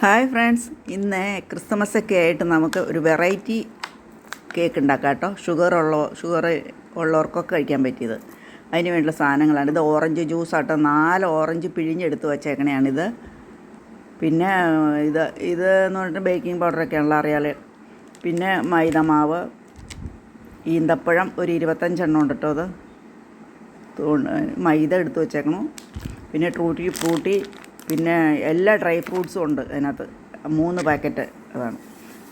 Hi friends. ഇന്ന് Christmas ഒക്കെ ആയിട്ട് നമുക്ക് ഒരു വെറൈറ്റി കേക്ക് ഉണ്ടാക്കാം കേട്ടോ. ഷുഗർ ഉള്ള ഷുഗർ ഉള്ളവർക്കൊക്കെ കഴിക്കാൻ പറ്റിയത്. അതിന് വേണ്ടിയുള്ള സാധനങ്ങളാണ്. ഇത് ഓറഞ്ച് ജ്യൂസ് ആട്ടോ. നാല് ഓറഞ്ച് പിഴിഞ്ഞെടുത്ത് വച്ചേക്കണയാണിത്. പിന്നെ ഇത് ഇത് എന്ന് പറഞ്ഞിട്ട് ബേക്കിംഗ് പൗഡറൊക്കെയാണല്ലോ അറിയാലേ. പിന്നെ മൈദ മാവ് ഈന്തപ്പഴം ഒരു ഇരുപത്തഞ്ചെണ്ണം ഉണ്ട് കേട്ടോ അത്. മൈദ എടുത്ത് വെച്ചേക്കണം. പിന്നെ ട്രൂട്ടി ഫ്രൂട്ടി പിന്നെ എല്ലാ ഡ്രൈ ഫ്രൂട്ട്സും ഉണ്ട് അതിനകത്ത്. മൂന്ന് പാക്കറ്റ് അതാണ്.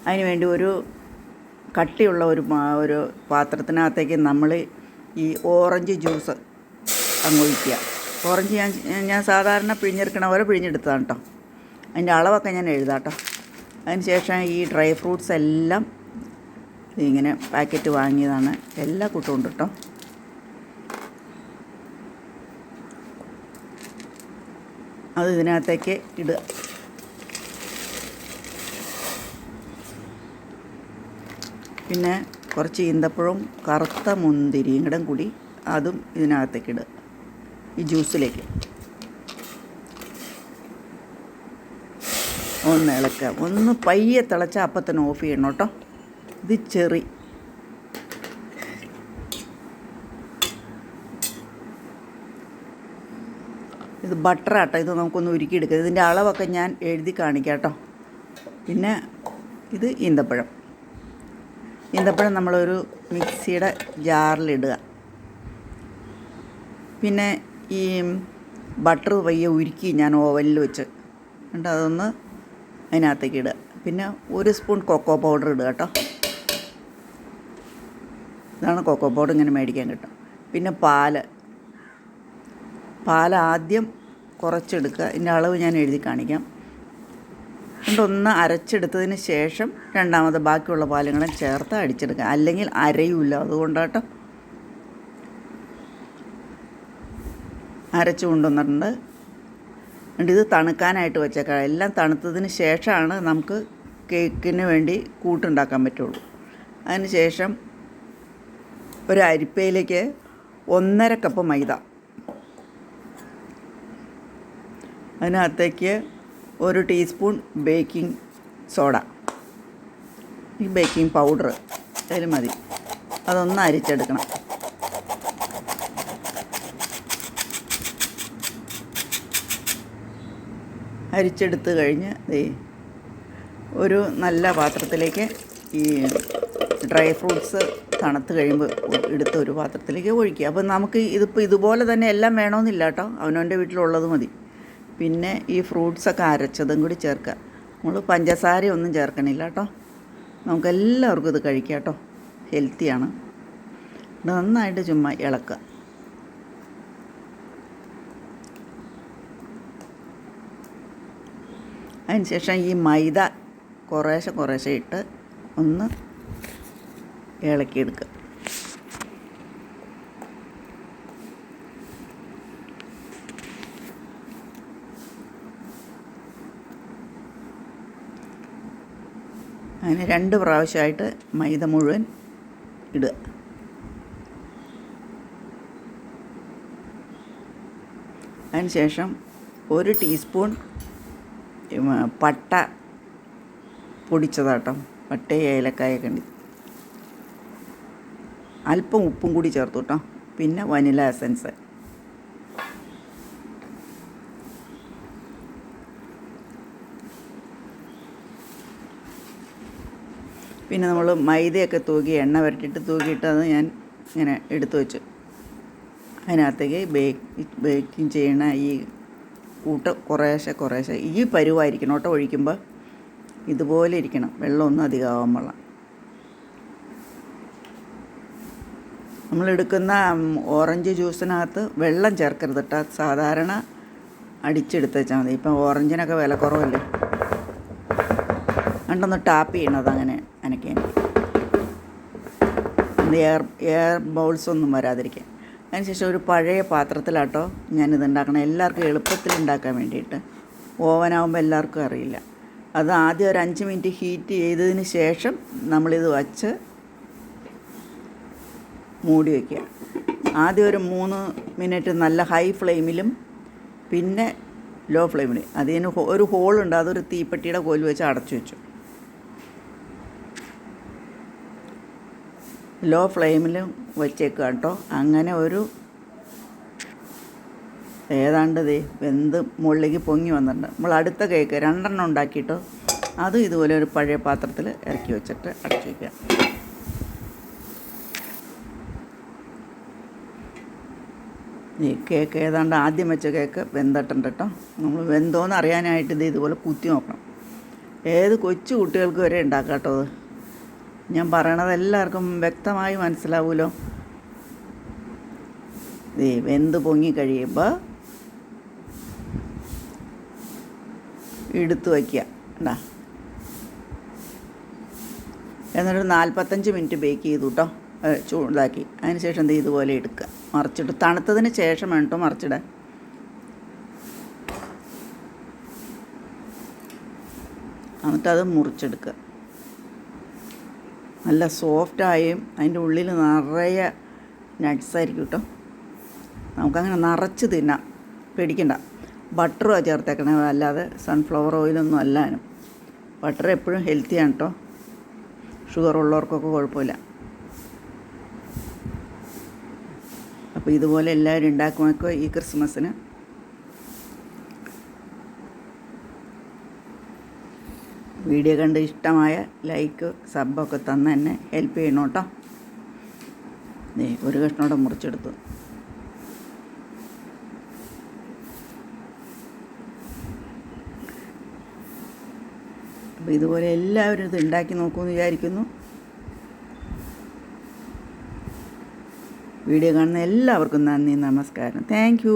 അതിന് വേണ്ടി ഒരു കട്ടിയുള്ള ഒരു ഒരു പാത്രത്തിനകത്തേക്ക് നമ്മൾ ഈ ഓറഞ്ച് ജ്യൂസ് അങ്ങ് ഒഴിക്കുക. ഓറഞ്ച് ഞാൻ ഞാൻ സാധാരണ പിഴിഞ്ഞെടുക്കണ പോലെ പിഴിഞ്ഞെടുത്തതാണ് കേട്ടോ. അതിന്റെ അളവൊക്കെ ഞാൻ എഴുതാം കേട്ടോ. അതിന് ശേഷം ഈ ഡ്രൈ ഫ്രൂട്ട്സ് എല്ലാം ഇങ്ങനെ പാക്കറ്റ് വാങ്ങിയതാണ്. എല്ലാ കൂട്ടവും ഉണ്ട് കേട്ടോ. അത് ഇതിനകത്തേക്ക് ഇടുക. പിന്നെ കുറച്ച് ഈന്തപ്പഴവും കറുത്ത മുന്തിരിയും കൂടെ കൂടി അതും ഇതിനകത്തേക്ക് ഇടുക. ഈ ജ്യൂസിലേക്ക്. ഒന്ന് ഇളക്കുക. ഒന്ന് പയ്യെ തിളച്ചാൽ അപ്പത്തിന് ഓഫ് ചെയ്യണം കേട്ടോ. ഇത് ചെറി. ഇത് ബട്ടറാട്ടോ ഇത് നമുക്കൊന്ന് ഉരുക്കി എടുക്കുക ഇതിന്റെ അളവൊക്കെ ഞാൻ എഴുതി കാണിക്കാം കേട്ടോ പിന്നെ ഇത് ഈന്തപ്പഴം. ഈന്തപ്പഴം നമ്മളൊരു മിക്സിയുടെ ജാറിലിടുക. പിന്നെ ഈ ബട്ടർ പയ്യെ ഉരുക്കി ഞാൻ ഓവനിൽ വെച്ച്. എന്നിട്ട് അതൊന്ന് അതിനകത്തേക്ക് ഇടുക. പിന്നെ ഒരു സ്പൂൺ കൊക്കോ പൗഡർ ഇടുക കേട്ടോ. ഇതാണ് കൊക്കോ പൗഡർ ഇങ്ങനെ മേടിക്കാൻ കിട്ടും പിന്നെ പാൽ. പാൽ ആദ്യം കുറച്ചെടുക്കുക. ഇതിന്റെ അളവ് ഞാൻ എഴുതി കാണിക്കാം. ഒന്ന് അരച്ചെടുത്തതിന് ശേഷം രണ്ടാമത് ബാക്കിയുള്ള പാലുകളും ചേർത്ത് അടിച്ചെടുക്കുക. അല്ലെങ്കിൽ അരയൂല അതുകൊണ്ടാട്ടോ. അരച്ച് കൊണ്ടുവന്നിട്ടുണ്ട്. എന്നിട്ട് ഇത് തണുക്കാനായിട്ട് വെച്ചേക്കാം. എല്ലാം തണുത്തതിന് ശേഷമാണ് നമുക്ക് കേക്കിന് വേണ്ടി കൂട്ടുണ്ടാക്കാൻ പറ്റുള്ളൂ. അതിന് ശേഷം ഒരു അരിപ്പയിലേക്ക് ഒന്നര കപ്പ് മൈദ അതിനകത്തേക്ക് ഒരു ടീസ്പൂൺ ബേക്കിംഗ് സോഡ. ഈ ബേക്കിംഗ് പൗഡർ അതിൽ മതി. അതൊന്ന് അരിച്ചെടുക്കണം. അരിച്ചെടുത്ത് കഴിഞ്ഞ് ദേ ഒരു നല്ല പാത്രത്തിലേക്ക് ഈ ഡ്രൈ ഫ്രൂട്ട്സ് തണുത്ത് കഴിയുമ്പോൾ എടുത്ത് ഒരു പാത്രത്തിലേക്ക് ഒഴിക്കുക. അപ്പോൾ നമുക്ക് ഇതിപ്പോൾ ഇതുപോലെ തന്നെ എല്ലാം വേണമെന്നില്ല കേട്ടോ. അവനവന്റെ വീട്ടിലുള്ളത് മതി. പിന്നെ ഈ ഫ്രൂട്ട്സൊക്കെ അരച്ചതും കൂടി ചേർക്കുക നമ്മൾ പഞ്ചസാരയൊന്നും ചേർക്കണില്ല കേട്ടോ. നമുക്കെല്ലാവർക്കും ഇത് കഴിക്കാം കേട്ടോ. ഹെൽത്തിയാണ് നന്നായിട്ട് ചുമ്മാ ഇളക്കുക അതിന് ശേഷം ഈ മൈദ കുറേശ്ശെ കുറേശ്ശെ ഇട്ട് ഒന്ന് ഇളക്കിയെടുക്കുക അങ്ങനെ രണ്ട് പ്രാവശ്യമായിട്ട് മൈദ മുഴുവൻ ഇടുക. അതിന് ശേഷം ഒരു ടീസ്പൂൺ പട്ട പൊടിച്ചതാട്ടോ. പട്ട ഏലക്കായൊക്കെ ഉണ്ട്. അല്പം ഉപ്പും കൂടി ചേർത്തു കേട്ടോ പിന്നെ വനില എസൻസ്. പിന്നെ നമ്മൾ മൈദയൊക്കെ തൂക്കി എണ്ണ വരട്ടിയിട്ട് തൂക്കിയിട്ട് അത് ഞാൻ ഇങ്ങനെ എടുത്തു വെച്ചു. അതിനകത്തേക്ക് ബേക്ക് ബേക്കിംഗ് ചെയ്യണ ഈ കൂട്ട് കുറേശ്ശെ കുറേശ്ശെ ഈ പരുവായിരിക്കണം കേട്ടോ ഒഴിക്കുമ്പോൾ ഇതുപോലെ ഇരിക്കണം വെള്ളമൊന്നും അധികമാവാൻ പാടില്ല. നമ്മളെടുക്കുന്ന ഓറഞ്ച് ജ്യൂസിനകത്ത് വെള്ളം ചേർക്കരുത് കേട്ടോ. സാധാരണ അടിച്ചെടുത്ത് വെച്ചാൽ മതി. ഇപ്പം ഓറഞ്ചിനൊക്കെ വില കുറവല്ലേ? കണ്ടൊന്ന് ടാപ്പ് ചെയ്യണത് അങ്ങനെ അനക്കാൻ എയർ എയർ ബൗൾസ് ഒന്നും വരാതിരിക്കാൻ. അതിനുശേഷം ഒരു പഴയ പാത്രത്തിലാട്ടോ ഞാനിത് ഉണ്ടാക്കണം എല്ലാവർക്കും എളുപ്പത്തിൽ ഉണ്ടാക്കാൻ വേണ്ടിയിട്ട്. ഓവനാകുമ്പോൾ എല്ലാവർക്കും അറിയില്ല. അത് ആദ്യം ഒരു അഞ്ച് മിനിറ്റ് ഹീറ്റ് ചെയ്തതിന് ശേഷം നമ്മളിത് വച്ച് മൂടി വയ്ക്കുക ആദ്യം ഒരു മൂന്ന് മിനിറ്റ് നല്ല ഹൈ ഫ്ലെയിമിലും പിന്നെ ലോ ഫ്ലെയിമിൽ അതിന് ഒരു ഹോളുണ്ട്. അതൊരു തീപ്പെട്ടിയുടെ കോൽ വെച്ച് അടച്ചു വെച്ചു. ലോ ഫ്ലെയിമിൽ വെച്ചേക്കുക കേട്ടോ അങ്ങനെ ഒരു ഏതാണ്ട് ദേ വെന്ത് മുകളിലേക്ക് പൊങ്ങി വന്നിട്ടുണ്ട്. നമ്മൾ അടുത്ത കേക്ക് രണ്ടെണ്ണം ഉണ്ടാക്കിയിട്ടോ. അതും ഇതുപോലെ ഒരു പഴയ പാത്രത്തിൽ ഇറക്കി വെച്ചിട്ട് അടച്ചു വയ്ക്കുക ഈ കേക്ക് ഏതാണ്ട് ആദ്യം വെച്ച കേക്ക് വെന്തിട്ടുണ്ട് കേട്ടോ നമ്മൾ വെന്തോന്ന് അറിയാനായിട്ട് ഇത് ഇതുപോലെ കുത്തി നോക്കണം. ഏത് കൊച്ചു കുട്ടികൾക്ക് വരെ ഉണ്ടാക്കാം കേട്ടോ അത്? ഞാൻ പറയണത് എല്ലാവർക്കും വ്യക്തമായി മനസ്സിലാവുമല്ലോ ദേ വെന്ത് പൊങ്ങി കഴിയുമ്പോൾ എടുത്തു വയ്ക്കുക. എന്താ എന്നിട്ട് നാൽപ്പത്തഞ്ച് മിനിറ്റ് ബേക്ക് ചെയ്തു കേട്ടോ ചൂടാക്കി. അതിന് ശേഷം ദേ ഇതുപോലെ എടുക്കുക. മറിച്ചിട്ട് തണുത്തതിന് ശേഷം വേണം കേട്ടോ മറിച്ചിടാൻ. എന്നിട്ടത് മുറിച്ചെടുക്കുക. നല്ല സോഫ്റ്റായും അതിന്റെ ഉള്ളിൽ നിറയെ നട്ട്സായിരിക്കും കേട്ടോ നമുക്കങ്ങനെ നിറച്ച് തിന്നാം. പേടിക്കണ്ട. ബട്ടറോ ചേർത്തേക്കണേ അല്ലാതെ സൺഫ്ലവർ ഓയിലൊന്നും അല്ലാനും ബട്ടർ എപ്പോഴും ഹെൽത്തിയാണ് കേട്ടോ ഷുഗർ ഉള്ളവർക്കൊക്കെ കുഴപ്പമില്ല. അപ്പോൾ ഇതുപോലെ എല്ലാവരും ഉണ്ടാക്കുമൊക്കെ ഈ ക്രിസ്മസിന് വീഡിയോ കണ്ട് ഇഷ്ടമായ ലൈക്ക് സബൊക്കെ തന്ന് എന്നെ ഹെൽപ്പ് ചെയ്യണം കേട്ടോ. ഒരു കഷ്ണോടെ മുറിച്ചെടുത്തു. അപ്പോൾ ഇതുപോലെ എല്ലാവരും ഇത് ഉണ്ടാക്കി നോക്കുമെന്ന് വിചാരിക്കുന്നു. വീഡിയോ കാണുന്ന എല്ലാവർക്കും നന്ദി നമസ്കാരം. താങ്ക്